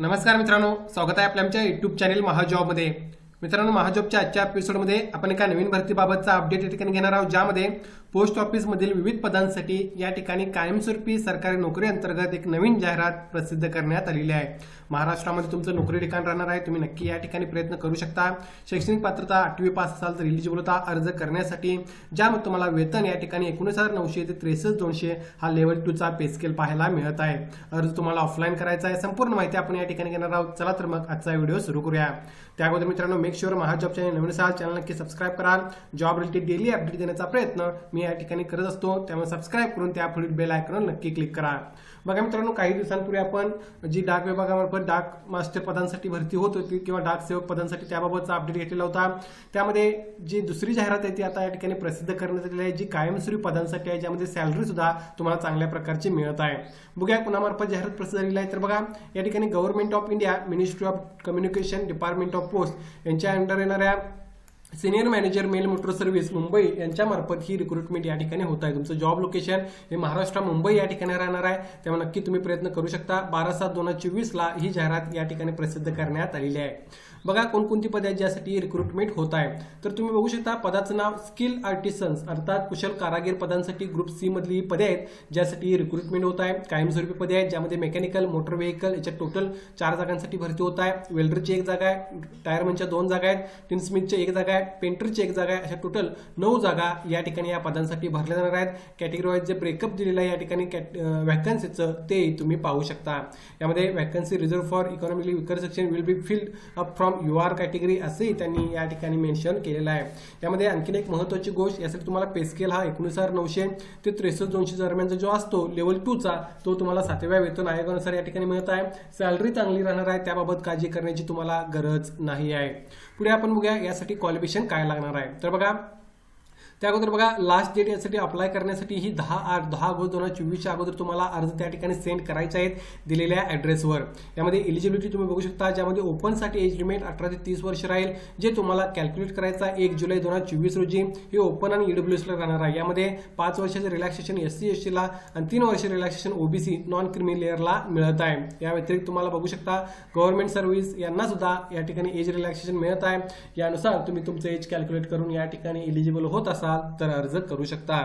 नमस्कार मित्रांनो स्वागत आहे आपल्या आमच्या युट्यूब चॅनेल महाजॉबमध्ये. मित्रांनो महाजॉबच्या आजच्या एपिसोडमध्ये आपण एका नवीन भरतीबाबतचा अपडेट या ठिकाणी घेणार आहोत ज्यामध्ये पोस्ट ऑफिसमधील विविध पदांसाठी या ठिकाणी कायमस्वरूपी सरकारी नोकरी अंतर्गत एक नवीन जाहिरात प्रसिद्ध करण्यात आलेली आहे. महाराष्ट्रामध्ये तुमचं नोकरी ठिकाण राहणार आहे तुम्ही नक्की या ठिकाणी प्रयत्न करू शकता. शैक्षणिक पात्रता आठवी पास असाल तर इलिजिबल होता अर्ज करण्यासाठी. ज्यामध्ये तुम्हाला वेतन या ठिकाणी एकोणीस हजार नऊशे ते त्रेसष्ट दोनशे हा लेवल टूचा पे स्केल पाहायला मिळत आहे. अर्ज तुम्हाला ऑफलाईन करायचा आहे संपूर्ण माहिती आपण या ठिकाणी घेणार आहोत. चला तर मग आजचा व्हिडिओ सुरू करूया. त्या अगोदर मित्रांनो मेक शुअर महाजॉब चॅनल नवीन असाल चॅनल नक्की सबस्क्राईब करा जॉब रिलेटेड डेली अपडेट देण्याचा प्रयत्न मी या ठिकाणी करत असतो. त्यामुळे सबस्क्राईब करून त्या पुढील बेल आयकॉन नक्की क्लिक करा. बघा मित्रांनो काही दिवसांपूर्वी आपण जी डाक विभागामार्फत डाक मास्टर पदांसाठी भरती होत होती किंवा डाक सेवक पदांसाठी त्याबाबतचा अपडेट घेतलेला होता. त्यामध्ये जी दुसरी जाहिरात आहे ती आता या ठिकाणी प्रसिद्ध करण्यात आलेली आहे जी कायमस्वरूपी पदांसाठी आहे ज्यामध्ये सॅलरी सुद्धा तुम्हाला चांगल्या प्रकारची मिळत आहे. बघूया कुणामार्फत जाहिरात प्रसिद्ध झालेली आहे. तर बघा या ठिकाणी government of India ministry of communication department of post यांच्या अंडर येणाऱ्या senior manager mail motor service Mumbai यांच्यामार्फत ही रिक्रुटमेंट या ठिकाणी होत आहे. तुमचं जॉब लोकेशन हे महाराष्ट्र मुंबई या ठिकाणी राहणार आहे. त्यामुळे नक्की तुम्ही प्रयत्न करू शकता. बारा सात दोन हजार चोवीसला ही जाहिरात या ठिकाणी प्रसिद्ध करण्यात आलेली आहे. बघा कोणकोणती पदे आहेत ज्यासाठी रिक्रुटमेंट होत आहे. तर तुम्ही बघू शकता पदाचं नाव स्किल आर्टिसन्स अर्थात कुशल कारागीर पदांसाठी ग्रुप सी मधली ही पदे आहेत ज्यासाठी रिक्रुटमेंट होत आहे. कायमस्वरूपी पदे आहेत ज्यामध्ये मेकॅनिकल मोटर व्हेकल याच्या टोटल चार जागांसाठी भरती होत आहे. वेल्डरची एक जागा आहे टायरमनच्या दोन जागा आहेत टिनस्मिथच्या एक जागा आहे पेंटरची एक जागा आहे अशा टोटल नऊ जागा या ठिकाणी या पदांसाठी भरल्या जाणार आहेत. कॅटेगरी वाईज जे ब्रेकअप दिलेलं आहे या ठिकाणी व्हॅकन्सीचं ते तुम्ही पाहू शकता. यामध्ये vacancy reserve for economically weaker section will be filled up from U R category असंही त्यांनी या ठिकाणी मेन्शन केलेलं आहे. यामध्ये आणखीन एक महत्त्वाची गोष्ट यासाठी तुम्हाला पेस्केल हा एकोणीस हजार नऊशे ते त्रेसष्ट दोनशे दरम्यानचा जो असतो लेवल टूचा तो तुम्हाला सातव्या वेतन आयोगानुसार या ठिकाणी मिळत आहे. सॅलरी चांगली राहणार आहे त्याबाबत काळजी करण्याची तुम्हाला गरज नाही आहे. पुढे आपण बघूया यासाठी क्वालिफिकेशन काय लागणार आहे. तर बघा त्या अगोदर बघा लास्ट डेट यासाठी अप्लाय करण्यासाठी ही दहा आठ दहा ऑगस्ट दोन हजार चोवीसच्या अगोदर तुम्हाला अर्ज त्या ठिकाणी सेंड करायचे आहेत दिलेल्या ॲड्रेसवर यामध्ये एलिजिबिलिटी तुम्ही बघू शकता ज्यामध्ये ओपनसाठी एज लिमिट अठरा ते तीस वर्ष राहील जे तुम्हाला कॅल्क्युलेट करायचं आहे एक जुलै दोन हजार चोवीस रोजी. हे ओपन आणि ईडब्ल्यूएसला राहणार आहे. यामध्ये पाच वर्षाचं रिलॅक्सेशन एस सी एस टीला आणि तीन वर्ष रिलॅक्सेशन ओबीसी नॉन क्रिमी लेअरला मिळत आहे. या व्यतिरिक्त तुम्हाला बघू शकता गव्हर्नमेंट सर्व्हिस यांना सुद्धा या ठिकाणी एज रिलॅक्सेशन मिळत आहे. यानुसार तुम्ही तुमचं एज कॅल्क्युलेट करून या ठिकाणी एलिजिबल होत असाल. तर अर्ज करू शकता.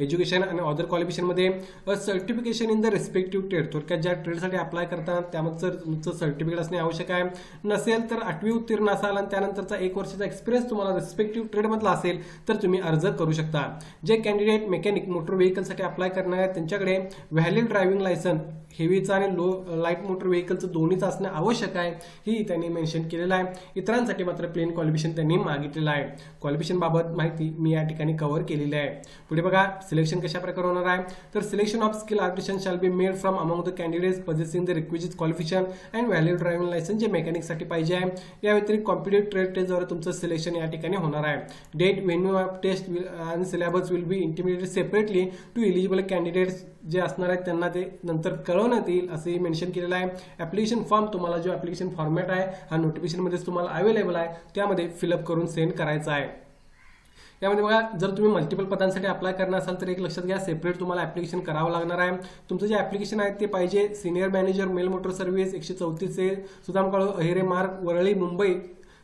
एज्युकेशन आणि other क्वालिफिकेशनमध्ये certification in the respective trade थोडक्यात ज्या ट्रेडसाठी अप्लाय करता त्यामध्ये जर तुमचं सर्टिफिकेट असणे आवश्यक आहे. नसेल तर आठवी उत्तीर्ण असाल आणि त्यानंतरचा एक वर्षाचा एक्सपिरियन्स तुम्हाला रिस्पेक्टिव्ह ट्रेडमधला असेल तर तुम्ही अर्ज करू शकता. जे कॅन्डिडेट मेकॅनिक मोटर व्हेकलसाठी अप्लाय करणार आहेत त्यांच्याकडे व्हॅलिड ड्रायव्हिंग लायसन हेवीचं आणि लो लाइट मोटर व्हेकलचं दोन्हीचं असणं आवश्यक आहे ही त्यांनी मेन्शन केलेलं आहे. इतरांसाठी मात्र प्लेन क्वालिफिकेशन त्यांनी मागितलेलं आहे. क्वालिफिकेशन बाबत माहिती मी या ठिकाणी कव्हर केलेली आहे. पुढे बघा सिलेक्शन कशा प्रकारे होणार आहे? तर selection of skill artisan shall be made from among the candidates possessing the requisite qualification and value driving licence जे मेकॅनिकसाठी पाहिजे आहे. या व्यतिरिक्त कॉम्पिटेटिव्ह ट्रेड टेस्टद्वारे तुमचं सिलेक्शन या ठिकाणी होणार आहे. डेट व्हेन्यू ऑफ टेस्ट आणि syllabus will be intimidated separately to eligible candidates जे असणार आहेत त्यांना ते नंतर कळवण्यात येईल असंही मेन्शन केलेलं आहे. ॲप्लिकेशन फॉर्म तुम्हाला जो ॲप्लिकेशन फॉर्मॅट आहे हा नोटिफिकेशनमध्येच तुम्हाला अवेलेबल आहे. त्यामध्ये फिलअप करून सेंड करायचा आहे. त्यामध्ये बघा जर तुम्ही मल्टिपल पदांसाठी अप्लाय करणार असाल तर एक लक्षात घ्या सेपरेट तुम्हाला ॲप्लिकेशन करावं लागणार आहे. तुमचं जे ॲप्लिकेशन आहे ते पाहिजे senior manager mail motor service एकशे चौतीसचे सुदाम काळू अहिरे मार्ग वरळी मुंबई.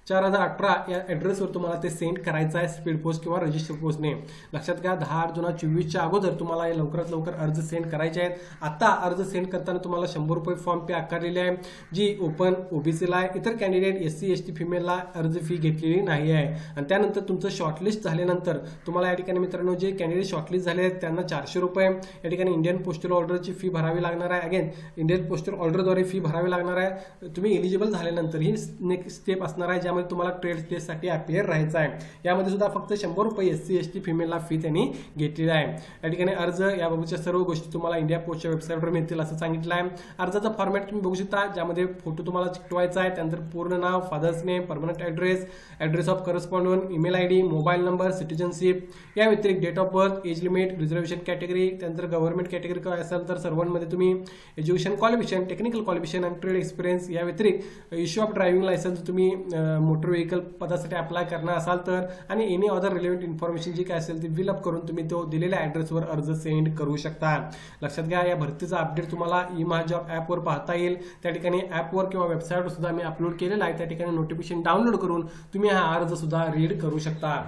चार हजार अठरा या ॲड्रेसवर तुम्हाला ते सेंड करायचं आहे स्पीड पोस्ट किंवा रजिस्टर पोस्टने लक्षात घ्या दहा आठ जुना चोवीसच्या अगोदर तुम्हाला हे लवकरात लवकर अर्ज सेंड करायचे आहेत. आता अर्ज सेंड करताना तुम्हाला शंभर रुपये फॉर्म पे आकारलेली आहे जी ओपन ओबीसीला आहे. इतर candidate S C S T फिमेलला अर्ज फी घेतलेली नाही आहे. आणि त्यानंतर तुमचं शॉर्टलिस्ट झाल्यानंतर तुम्हाला या ठिकाणी मित्रांनो जे कॅन्डिडेट शॉर्टलिस्ट झाले आहेत त्यांना चारशे रुपये. या ठिकाणी इंडियन पोस्टल ऑर्डरची फी भरावी लागणार आहे. अगेन इंडियन पोस्टल ऑर्डरद्वारे फी भरावी लागणार आहे. तुम्ही एलिजिबल झाल्यानंतर ही नेक्स्ट स्टेप असणार आहे ज्यामध्ये तुम्हाला ट्रेड टेस्टसाठी अपियर राहायचं आहे. यामध्ये सुद्धा फक्त शंभर रुपये एस सी एस टी फिमेलला फी त्यांनी घेतलेली आहे. या ठिकाणी अर्ज याबाबतच्या सर्व गोष्टी तुम्हाला इंडिया पोस्टच्या वेबसाईटवर मिळतील असं सांगितलं आहे. अर्जाचा फॉर्मॅट तुम्ही बघू शकता ज्यामध्ये फोटो तुम्हाला चिकटवायचा आहे. त्यानंतर पूर्ण नाव father's name permanent address address of correspondent email I D mobile number citizenship या व्यतिरिक्त date of birth age limit reservation category त्यानंतर गव्हर्नमेंट कॅटेगरी काय असेल तर सर्वांमध्ये तुम्ही एज्युकेशन क्वालिफिकेशन टेक्निकल क्वालिफिकेशन आणि ट्रेड एक्सपिरियन्स या व्यतिरिक्त इश्यू ऑफ ड्रायव्हिंग लायसन्स तुम्ही मोटर व्हेकल पदासाठी अप्लाय करणार असाल तर आणि एनी अदर रिलेव्हंट इन्फॉर्मेशन जी काय असेल ती फिलअप करून तुम्ही तो दिलेल्या ॲड्रेसवर अर्ज सेंड करू शकता. लक्षात घ्या या भरतीचा अपडेट तुम्हाला ई जॉब ॲपवर पाहता येईल. त्या ठिकाणी ॲपवर किंवा वेबसाईटवर सुद्धा मी अपलोड केलेला आहे. त्या ठिकाणी नोटिफिकेशन डाउनलोड करून तुम्ही हा अर्ज सुद्धा रीड करू शकता.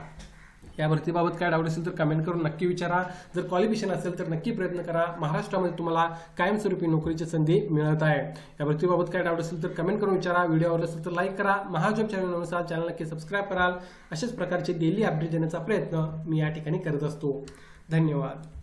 या भरतीबाबत काय डाऊट असेल तर कमेंट करून नक्की विचारा. जर क्वालिफिकेशन असेल तर नक्की प्रयत्न करा. महाराष्ट्रामध्ये तुम्हाला कायमस्वरूपी नोकरीची संधी मिळत आहे. या भरतीबाबत काय डाऊट असेल तर कमेंट करून विचारा. व्हिडिओ आवडला असेल तर लाईक करा. महाजॉब चॅनलनुसार चॅनल नक्की सबस्क्राईब कराल. अशाच प्रकारचे डेली अपडेट देण्याचा प्रयत्न मी या ठिकाणी करत असतो. धन्यवाद.